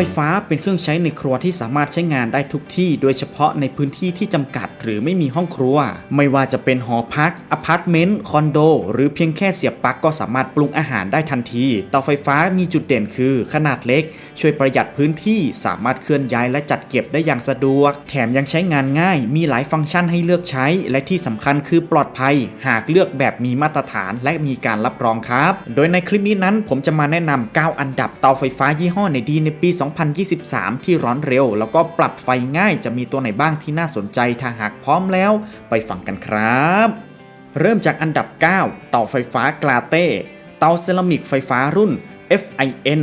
ไฟฟ้าเป็นเครื่องใช้ในครัวที่สามารถใช้งานได้ทุกที่โดยเฉพาะในพื้นที่ที่จำกัด หรือไม่มีห้องครัว ไม่ว่าจะเป็นหอพักอพาร์ตเมนต์คอนโด หรือเพียงแค่เสียบปลั๊กก็สามารถปรุงอาหารได้ทันที เตาไฟฟ้ามีจุดเด่นคือ ขนาดเล็ก ช่วยประหยัดพื้นที่สามารถเคลื่อนย้ายและจัดเก็บได้อย่างสะดวก แถมยังใช้งานง่าย มีหลายฟังก์ชันให้เลือกใช้ และที่สำคัญคือปลอดภัย หากเลือกแบบมีมาตรฐานและมีการรับรองครับ โดยในคลิปนี้นั้น ผมจะมาแนะนำ9อันดับเตาไฟฟ้ายี่ห้อไหนดีในปี2 2023 ที่ร้อนเร็ว แล้วก็ปรับไฟง่ายจะมีตัวไหนบ้างที่น่าสนใจถ้าหากพร้อมแล้วไปฟังกันครับ เริ่มจากอันดับ 9 เตาไฟฟ้ากลาเต้ เตาเซรามิกไฟฟ้ารุ่น FIN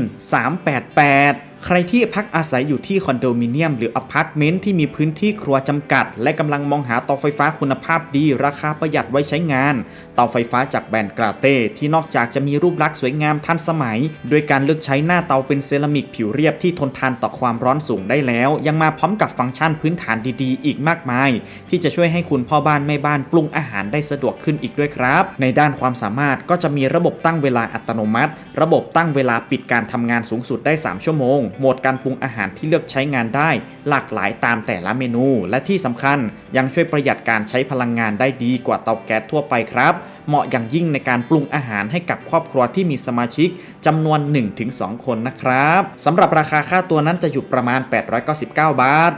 388 ใครที่พักอาศัยอยู่ที่คอนโดมิเนียมหรืออพาร์ตเมนต์ที่มีพื้นที่ครัวจำกัด และกำลังมองหาเตาไฟฟ้าคุณภาพดี ราคาประหยัดไว้ใช้งาน เตาไฟฟ้าจากแบรนด์กราเต้ที่นอกจากจะมีรูปลักษณ์สวยงามทันสมัย โดยการเลือกใช้หน้าเตาเป็นเซรามิกผิวเรียบที่ทนทานต่อความร้อนสูงได้แล้ว ยังมาพร้อมกับฟังก์ชันพื้นฐานดีๆ อีกมากมาย ที่จะช่วยให้คุณพ่อบ้านแม่บ้านปรุงอาหารได้สะดวกขึ้นอีกด้วยครับ ในด้านความสามารถก็จะมีระบบตั้งเวลาอัตโนมัติ ระบบตั้งเวลาปิดการทำงานสูงสุดได้ 3 ชั่วโมงโหมดการปรุงอาหารที่เลือกใช้งานได้ หลากหลายตามแต่ละเมนู และที่สำคัญยังช่วยประหยัดการใช้พลังงานได้ดีกว่าเตาแก๊สทั่วไปครับ เหมาะอย่างยิ่งในการปรุงอาหารให้กับครอบครัวที่มีสมาชิกจำนวน 1-2 คนนะครับสำหรับราคาค่าตัวนั้นจะอยู่ประมาณ 899 บาท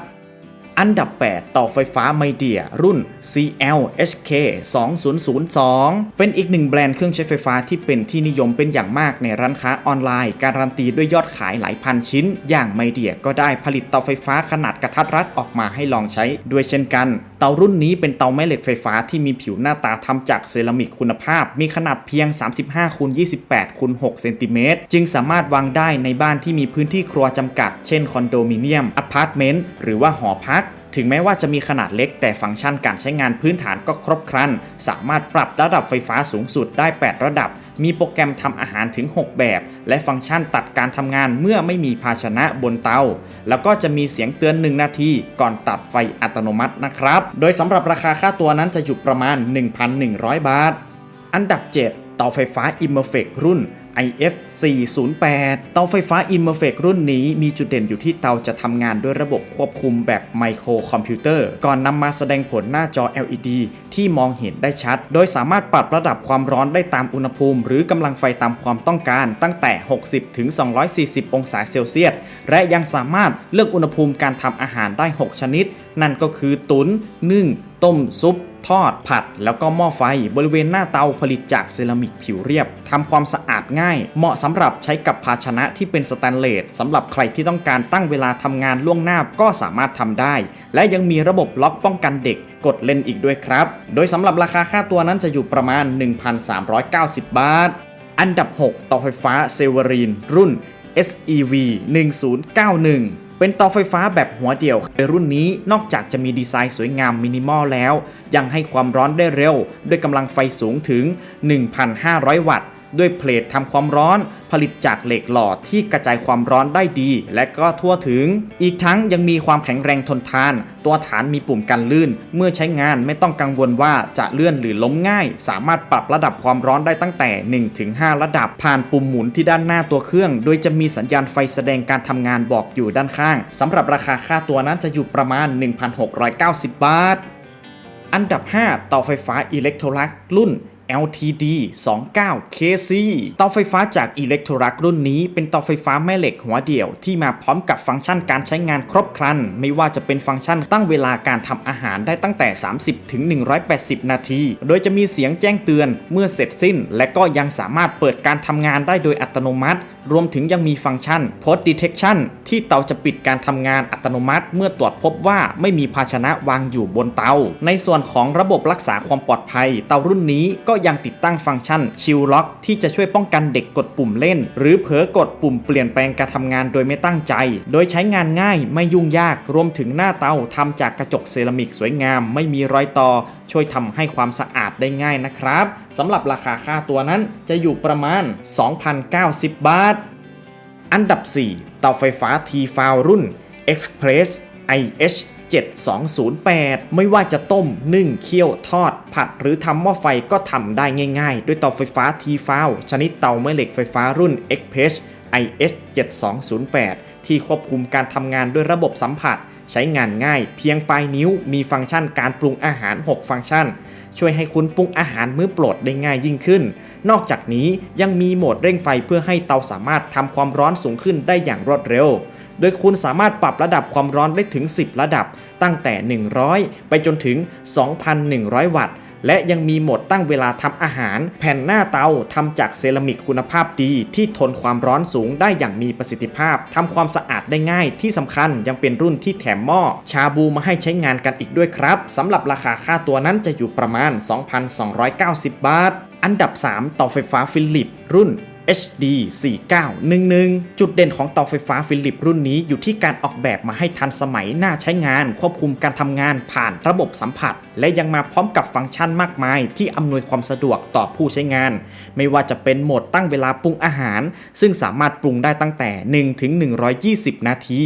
อันดับ 8 ต่อไฟฟ้าไมเดียรุ่น CLHK 2002 เป็นอีกหนึ่งแบรนด์เครื่องใช้ไฟฟ้าที่เป็นที่นิยมเป็นอย่างมากในร้านค้าออนไลน์ การันตีด้วยยอดขายหลายพันชิ้น อย่างไมเดียก็ได้ผลิตเตาไฟฟ้าขนาดกระทัดรัดออกมาให้ลองใช้ด้วยเช่นกัน เตารุ่นนี้เป็นเตาแม่เหล็กไฟฟ้าที่มีผิวหน้าตาทำจากเซรามิกคุณภาพ มีขนาดเพียง 35คูณ28คูณ6เซนติเมตรจึงสามารถวางได้ในบ้านที่มีพื้นที่ครัวจำกัด เช่นคอนโดมิเนียมอพาร์ตเมนต์หรือว่าหอพัก ถึงแม้ว่าจะมีขนาดเล็กแต่ฟังก์ชันการใช้งานพื้นฐานก็ครบครัน สามารถปรับระดับไฟฟ้าสูงสุดได้ 8 ระดับ มีโปรแกรมทำอาหารถึง 6 แบบ และฟังก์ชันตัดการทำงานเมื่อไม่มีภาชนะบนเตา แล้วก็จะมีเสียงเตือน 1 นาทีก่อนตัดไฟอัตโนมัตินะครับ โดยสำหรับราคาค่าตัวนั้นจะอยู่ประมาณ 1,100 บาท อันดับ 7 เตาไฟฟ้า i m m e r f e c รุ่น IF 408 เตาไฟฟ้า i m m e r f e c รุ่นนี้มีจุดเด่นอยู่ที่เตาจะทำงานด้วยระบบควบคุมแบบไมโครคอมพิวเตอร์ ก่อนนำมาแสดงผลหน้าจอ LED ที่มองเห็นได้ชัด โดยสามารถปรับระดับความร้อนได้ตามอุณหภูมิ หรือกำลังไฟตามความต้องการ ตั้งแต่ 60 ถึง 240 องศาเซลเซียส และยังสามารถเลือกอุณหภูมิการทำอาหารได้ 6 ชนิด นั่นก็คือตุนนึ่ง ต้มซุป ทอดผัด แล้วก็หม้อไฟ บริเวณหน้าเตาผลิตจากเซรามิกผิวเรียบทำความสะอาดง่าย เหมาะสำหรับใช้กับภาชนะที่เป็นสแตนเลสสำหรับใครที่ต้องการตั้งเวลาทำงานล่วงหน้าก็สามารถทำได้ และยังมีระบบล็อกป้องกันเด็กกดเล่นอีกด้วยครับ โดยสำหรับราคาค่าตัวนั้นจะอยู่ประมาณ 1,390 บาท อันดับ6เตาไฟฟ้าเซเวอรีนรุ่น SEV 1091 เป็นเตาไฟฟ้าแบบหัวเดี่ยวในรุ่นนี้นอกจากจะมีดีไซน์สวยงามมินิมอลแล้ว ยังให้ความร้อนได้เร็ว ด้วยกำลังไฟสูงถึง 1,500 วัตต์ ด้วยเพลททำความร้อนผลิตจากเหล็กหล่อที่กระจายความร้อนได้ดี และก็ทั่วถึง อีกทั้งยังมีความแข็งแรงทนทาน ตัวฐานมีปุ่มกันลื่น เมื่อใช้งานไม่ต้องกังวลว่าจะเลื่อนหรือล้มง่าย สามารถปรับระดับความร้อนได้ตั้งแต่ 1-5 ระดับ ผ่านปุ่มหมุนที่ด้านหน้าตัวเครื่อง โดยจะมีสัญญาณไฟแสดงการทำงานบอกอยู่ด้านข้างสำหรับราคาค่าตัวนั้นจะอยู่ประมาณ 1,690 บาท อันดับ 5 เตาไฟฟ้าอิเล็กโทรลักรุ่น LTD 29 KC เตาไฟฟ้าจาก Electrolux รุ่นนี้เป็นเตาไฟฟ้าแม่เหล็กหัวเดี่ยวที่มาพร้อมกับฟังก์ชันการใช้งานครบครัน ไม่ว่าจะเป็นฟังก์ชันตั้งเวลาการทำอาหารได้ตั้งแต่ 30 ถึง 180 นาที โดยจะมีเสียงแจ้งเตือนเมื่อเสร็จสิ้น และก็ยังสามารถเปิดการทำงานได้โดยอัตโนมัติ รวมถึงยังมีฟังก์ชัน Post Detection ที่เตาจะปิดการทำงานอัตโนมัติ เมื่อตรวจพบว่าไม่มีภาชนะวางอยู่บนเตา ในส่วนของระบบรักษาความปลอดภัย เตารุ่นนี้ก็ยังติดตั้งฟังก์ชัน Chill Lock ที่จะช่วยป้องกันเด็กกดปุ่มเล่น หรือเผลอกดปุ่มเปลี่ยนแปลงการทำงานโดยไม่ตั้งใจ โดยใช้งานง่ายไม่ยุ่งยาก รวมถึงหน้าเตาทำจากกระจกเซรามิกสวยงาม ไม่มีรอยต่อ ช่วยทำให้ความสะอาดได้ง่ายนะครับสำหรับราคาค่าตัวนั้นจะอยู่ประมาณ 2,090 บาท อันดับ 4 เตาไฟฟ้า T f o w รุ่น Express IH 7208 ไม่ว่าจะต้มนึ่งเคี่ยวทอด ผัดหรือทำหม้อไฟก็ทำได้ง่ายๆ ด้วยเตาไฟฟ้า T f o w ชนิดเตาแม่เหล็กไฟฟ้ารุ่น Express IH 7208 ที่ควบคุมการทำงานด้วยระบบสัมผัส ใช้งานง่าย เพียงปลายนิ้วมีฟังก์ชันการปรุงอาหาร 6 ฟังก์ชัน ช่วยให้คุณปรุงอาหารมื้อโปรดได้ง่ายยิ่งขึ้น นอกจากนี้ยังมีโหมดเร่งไฟเพื่อให้เตาสามารถทำความร้อนสูงขึ้นได้อย่างรวดเร็ว โดยคุณสามารถปรับระดับความร้อนได้ถึง 10 ระดับ ตั้งแต่ 100 ไปจนถึง 2,100 วัตต์ และยังมีโหมดตั้งเวลาทำอาหาร แผ่นหน้าเตาทำจากเซรามิกคุณภาพดี ที่ทนความร้อนสูงได้อย่างมีประสิทธิภาพทำความสะอาดได้ง่าย ที่สำคัญยังเป็นรุ่นที่แถมหม้อ ชาบูมาให้ใช้งานกันอีกด้วยครับสำหรับราคาค่าตัวนั้นจะอยู่ประมาณ 2,290 บาท อันดับ 3 เตาไฟฟ้าฟิลิป รุ่น HD 4911 จุดเด่นของเตาไฟฟ้าฟิลิปรุ่นนี้อยู่ที่การออกแบบมาให้ทันสมัยน่าใช้งาน ควบคุมการทำงานผ่านระบบสัมผัส และยังมาพร้อมกับฟังก์ชันมากมาย ที่อำนวยความสะดวกต่อผู้ใช้งาน ไม่ว่าจะเป็นโหมดตั้งเวลาปรุงอาหาร ซึ่งสามารถปรุงได้ตั้งแต่ 1 ถึง 120 นาที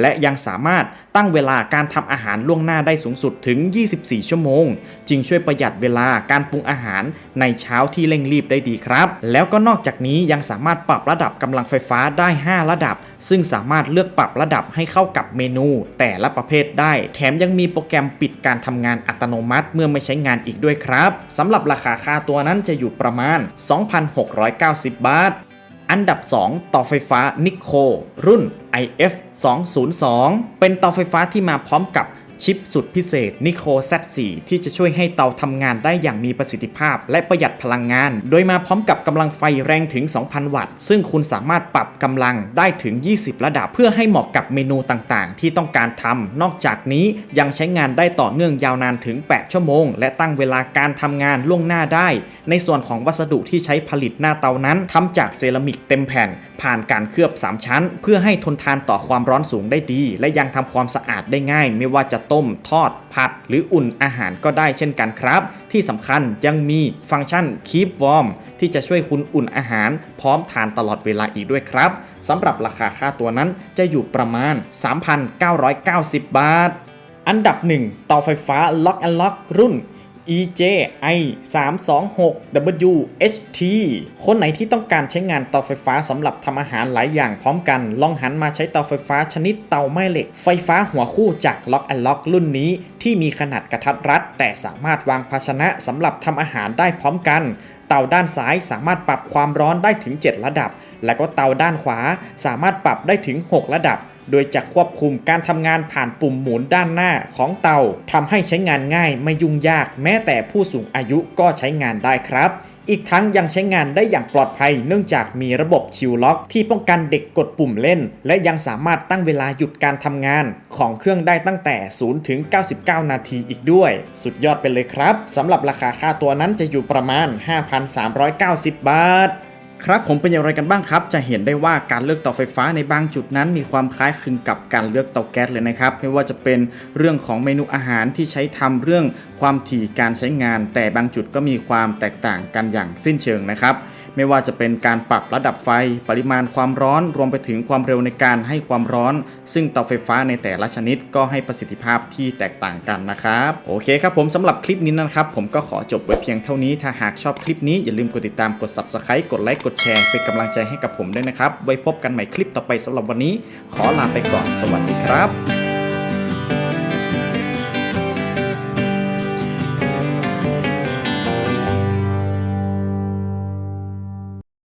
และยังสามารถตั้งเวลาการทำอาหารล่วงหน้าได้สูงสุดถึง 24 ชั่วโมง จึงช่วยประหยัดเวลาการปรุงอาหารในเช้าที่เร่งรีบได้ดีครับ แล้วก็นอกจากนี้ยังสามารถปรับระดับกำลังไฟฟ้าได้ 5 ระดับ ซึ่งสามารถเลือกปรับระดับให้เข้ากับเมนู แต่ละประเภทได้ แถมยังมีโปรแกรมปิดการทำงานอัตโนมัติเมื่อไม่ใช้งานอีกด้วยครับสำหรับราคาค่าตัวนั้นจะอยู่ประมาณ 2,690 บาท อันดับ 2 ต่อไฟฟ้านิโครุ่น IF 202 เป็นเตาไฟฟ้าที่มาพร้อมกับ ชิปสุดพิเศษ Nico Z4 ที่จะช่วยให้เตาทำงานได้อย่างมีประสิทธิภาพ และประหยัดพลังงาน โดยมาพร้อมกับกำลังไฟแรงถึง 2,000 วัตต์ ซึ่งคุณสามารถปรับกำลังได้ถึง 20 ระดับ เพื่อให้เหมาะกับเมนูต่างๆ ที่ต้องการทำนอกจากนี้ยังใช้งานได้ต่อเนื่องยาวนานถึง 8 ชั่วโมง และตั้งเวลาการทำงานล่วงหน้าได้ ในส่วนของวัสดุที่ใช้ผลิตหน้าเตานั้นทำจากเซรามิกเต็มแผ่น ผ่านการเคลือบ 3 ชั้น เพื่อให้ทนทานต่อความร้อนสูงได้ดี และยังทำความสะอาดได้ง่าย ไม่ว่าจะต้ม ทอด ผัด หรืออุ่นอาหารก็ได้เช่นกันครับ ที่สำคัญยังมีฟังก์ชัน Keep Warm ที่จะช่วยคุณอุ่นอาหาร พร้อมทานตลอดเวลาอีกด้วยครับสำหรับราคาค่าตัวนั้นจะอยู่ประมาณ 3,990 บาท อันดับ 1 เตาไฟฟ้าล็อกแอนล็อกรุ่น EJI326WHT คนไหนที่ต้องการใช้งานเตาไฟฟ้าสำหรับทำอาหารหลายอย่างพร้อมกันลองหันมาใช้เตาไฟฟ้าชนิดเตาไม้เหล็ก ไฟฟ้าหัวคู่จากล็อกแอนล็อกรุ่นนี้ ที่มีขนาดกระทัดรัด แต่สามารถวางภาชนะสำหรับทำอาหารได้พร้อมกันเตาด้านซ้ายสามารถปรับความร้อนได้ถึง 7 ระดับ และก็เตาด้านขวาสามารถปรับได้ถึง 6 ระดับ โดยจะควบคุมการทำงานผ่านปุ่มหมุนด้านหน้าของเตาทำให้ใช้งานง่ายไม่ยุ่งยาก แม้แต่ผู้สูงอายุก็ใช้งานได้ครับอีกทั้งยังใช้งานได้อย่างปลอดภัย เนื่องจากมีระบบชิลล็อก ที่ป้องกันเด็กกดปุ่มเล่น และยังสามารถตั้งเวลาหยุดการทำงาน ของเครื่องได้ตั้งแต่ 0 ถึง 99 นาทีอีกด้วย สุดยอดไปเลยครับสำหรับราคาค่าตัวนั้นจะอยู่ประมาณ 5,390 บาท ครับผมเป็นอย่างไรกันบ้างครับ จะเห็นได้ว่าการเลือกเตาไฟฟ้าในบางจุดนั้น มีความคล้ายคลึงกับการเลือกเตาแก๊สเลยนะครับ ไม่ว่าจะเป็นเรื่องของเมนูอาหารที่ใช้ทำเรื่อง ความถี่การใช้งาน แต่บางจุดก็มีความแตกต่างกันอย่างสิ้นเชิงนะครับ ไม่ว่าจะเป็นการปรับระดับไฟ ปริมาณความร้อน รวมไปถึงความเร็วในการให้ความร้อน ซึ่งเตาไฟฟ้าในแต่ละชนิดก็ให้ประสิทธิภาพที่แตกต่างกันนะครับ โอเคครับผมสำหรับคลิปนี้นะครับ ผมก็ขอจบไว้เพียงเท่านี้ ถ้าหากชอบคลิปนี้อย่าลืมกดติดตามกด subscribe กดไลค์กดแชร์เป็นกำลังใจให้กับผมด้วยนะครับ ไว้พบกันใหม่คลิปต่อไปสำหรับวันนี้ ขอลาไปก่อนสวัสดีครับ